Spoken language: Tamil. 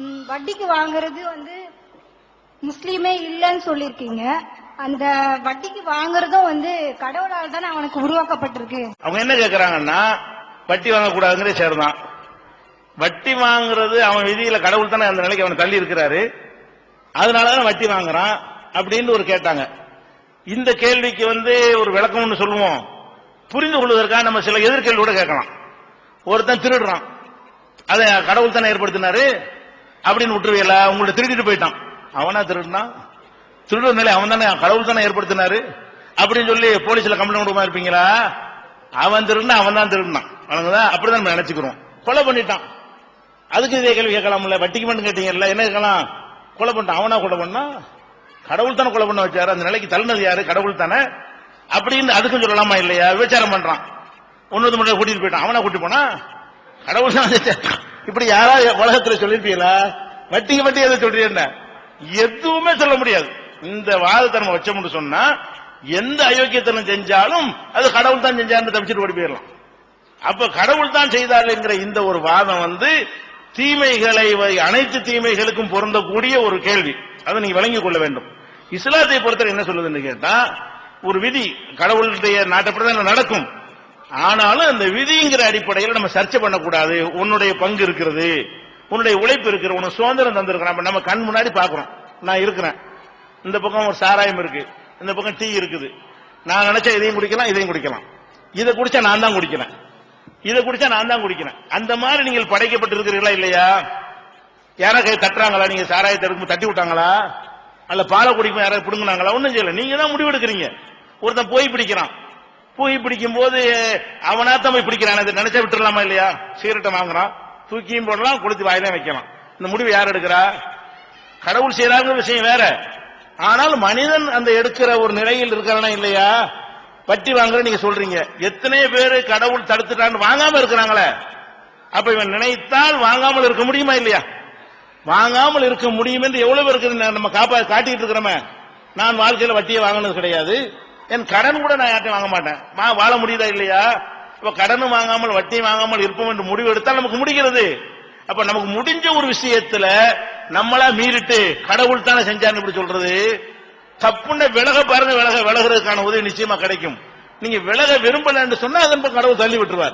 வட்டிக்கு வாங்குறது வந்து முஸ்லீமே இல்லைன்னு சொல்லியிருக்கீங்க. அந்த வட்டிக்கு வாங்குறதும் வந்து கடவுளால் தானே அவனுக்கு உருவாக்கப்பட்டிருக்கு. அவங்க என்ன கேக்குறாங்கன்னா வட்டி வாங்கக்கூடாதுங்கிறே சேர்தான். வட்டி வாங்குறது அவன் விதியில கடவுள் தானே அந்த நிலைக்கு அவன் தள்ளி இருக்கிறாரு. அதனாலதான் வட்டி வாங்குறான் அப்படின்னு ஒரு கேட்டாங்க. இந்த கேள்விக்கு வந்து ஒரு விளக்கம் ஒன்று சொல்லுவோம். புரிந்து கொள்வதற்காக நம்ம சில எதிர்கேள்வி கூட கேட்கலாம். ஒருத்தன் திருடுறான். அதை கடவுள் தானே ஏற்படுத்தினாரு. அப்படின்னு விட்டுருவியல உங்கள்ட்ட திருடிட்டு போயிட்டான். அவனா திருடுனான் திருடுற நிலை அவன் தானே கடவுள் தானே ஏற்படுத்தினாரு. அப்படின்னு சொல்லி போலீஸ்ல கம்ப்ளைண்ட் கொடுமா இருப்பீங்களா? அவன் திருடுனா அவன் தான் திருடினான். அவனுங்கதான் அப்படிதான் நம்ம நினைச்சுக்கிறோம். கொலை பண்ணிட்டான். அதுக்கு இதே கேள்வி கேட்கலாம்ல? வட்டிக்கு மட்டும் கேட்டீங்கல்ல என்ன கேட்கலாம்? கொலை பண்ணிட்டான். அவனா கொலை பண்ணா? கடவுள் தானே கொலை பண்ண வச்சாரு. அந்த நிலைக்கு தள்ளினது யாரு? கடவுள் தானே. அப்படின்னு அதுக்கும் சொல்லலாமா இல்லையா? விபச்சாரம் பண்றான். ஒன்னு மட்டும் கூட்டிட்டு போயிட்டான். அவனா கூட்டி போனா? கடவுள் தான் இப்படி யாராவது உலகத்துல சொல்லிருப்பீங்களா? வட்டிக்கு வட்டி எதை சொல்றீங்க எதுவுமே சொல்ல முடியாது. இந்த வாதத்தன்மை வச்சோம்னு சொன்னா எந்த அயோக்கியத்தனம் செஞ்சாலும் அது கடவுள் தான் செஞ்சாருன்னு தப்பிச்சுட்டு ஓடி போயிடலாம். அப்ப கடவுள் தான் செய்தாருங்கிற இந்த ஒரு வாதம் வந்து தீமைகளை அனைத்து தீமைகளுக்கும் பொருந்தக்கூடிய ஒரு கேள்வி. அதை நீங்க விளங்கிக் கொள்ள வேண்டும். இஸ்லாத்தை பொறுத்தவரை என்ன சொல்லுதுன்னு கேட்டா ஒரு விதி கடவுளுடைய நாட்டப்படி தான் நடக்கும். ஆனாலும் அந்த விதிங்கிற அடிப்படையில் நம்ம சர்ச்சை பண்ணக்கூடாது. உன்னுடைய பங்கு இருக்கிறது. உன்னுடைய உழைப்பு இருக்கிற உனக்கு சுதந்திரம் தந்திருக்கிறான். நம்ம கண் முன்னாடி பாக்குறோம் நான் இருக்கிறேன். இந்த பக்கம் ஒரு சாராயம் இருக்கு. இந்த பக்கம் டீ இருக்குது. நான் நினைச்சா இதையும் குடிக்கலாம் இதையும் குடிக்கலாம். இதை குடிச்சா நான் தான் குடிக்கிறேன். இதை குடிச்சா நான் தான் குடிக்கிறேன். அந்த மாதிரி நீங்கள் படைக்கப்பட்டிருக்கிறீர்களா இல்லையா? யாரா கை தட்டுறாங்களா? நீங்க சாராயத்தை எடுக்கும் தட்டி விட்டாங்களா? அல்ல பாலை குடிக்கும் யாராவது பிடுங்கினாங்களா? ஒன்றும் செய்யல. நீங்க தான் முடிவு எடுக்கிறீங்க ஒருத்தன் போய் பிடிக்கிறான். போய் பிடிக்கும் போது அவனா தம்பி பிடிக்கிறான். நினைச்சா விட்டுலாமா இல்லையா? சீரட்டை வாங்குறான். தூக்கியும் போடலாம் கொடுத்து வாயிலே வைக்கலாம். இந்த முடிவு யார் எடுக்கிறா? கடவுள் செய்யறாங்க விஷயம் வேற. ஆனால் மனிதன் அந்த எடுக்கிற ஒரு நிலையில் இருக்கிறானா இல்லையா? வட்டி வாங்குற நீங்க சொல்றீங்க. எத்தனை பேர் கடவுள் தடுத்துட்டான்னு வாங்காம இருக்கிறாங்களே. அப்ப இவன் நினைத்தால் வாங்காமல் இருக்க முடியுமா இல்லையா? வாங்காமல் இருக்க முடியும் என்று எவ்வளவு பேருக்கு நம்ம காப்பா காட்டிட்டு இருக்கிறோமே. நான் வாழ்க்கையில வட்டியை வாங்கினது கிடையாது. என் கடன் கூட நான் யார்ட்டையும் வாங்க மாட்டேன். வாழ முடியுதா இல்லையா? இப்ப கடனும் வாங்காமல் வட்டியும் வாங்காமல் இருப்போம் என்று முடிவு எடுத்தால் நமக்கு முடிகிறது. அப்ப நமக்கு முடிஞ்ச ஒரு விஷயத்துல நம்மளா மீறிட்டு கடவுள் தானே செஞ்சார்னு இப்படி சொல்றது? தப்புன்னு விலக பாருங்க விலக விலகிறதுக்கான உதவி நிச்சயமா கிடைக்கும். நீங்க விலக விரும்பலன்னு சொன்னா அதன் கடவுள் தள்ளி விட்டுருவார்.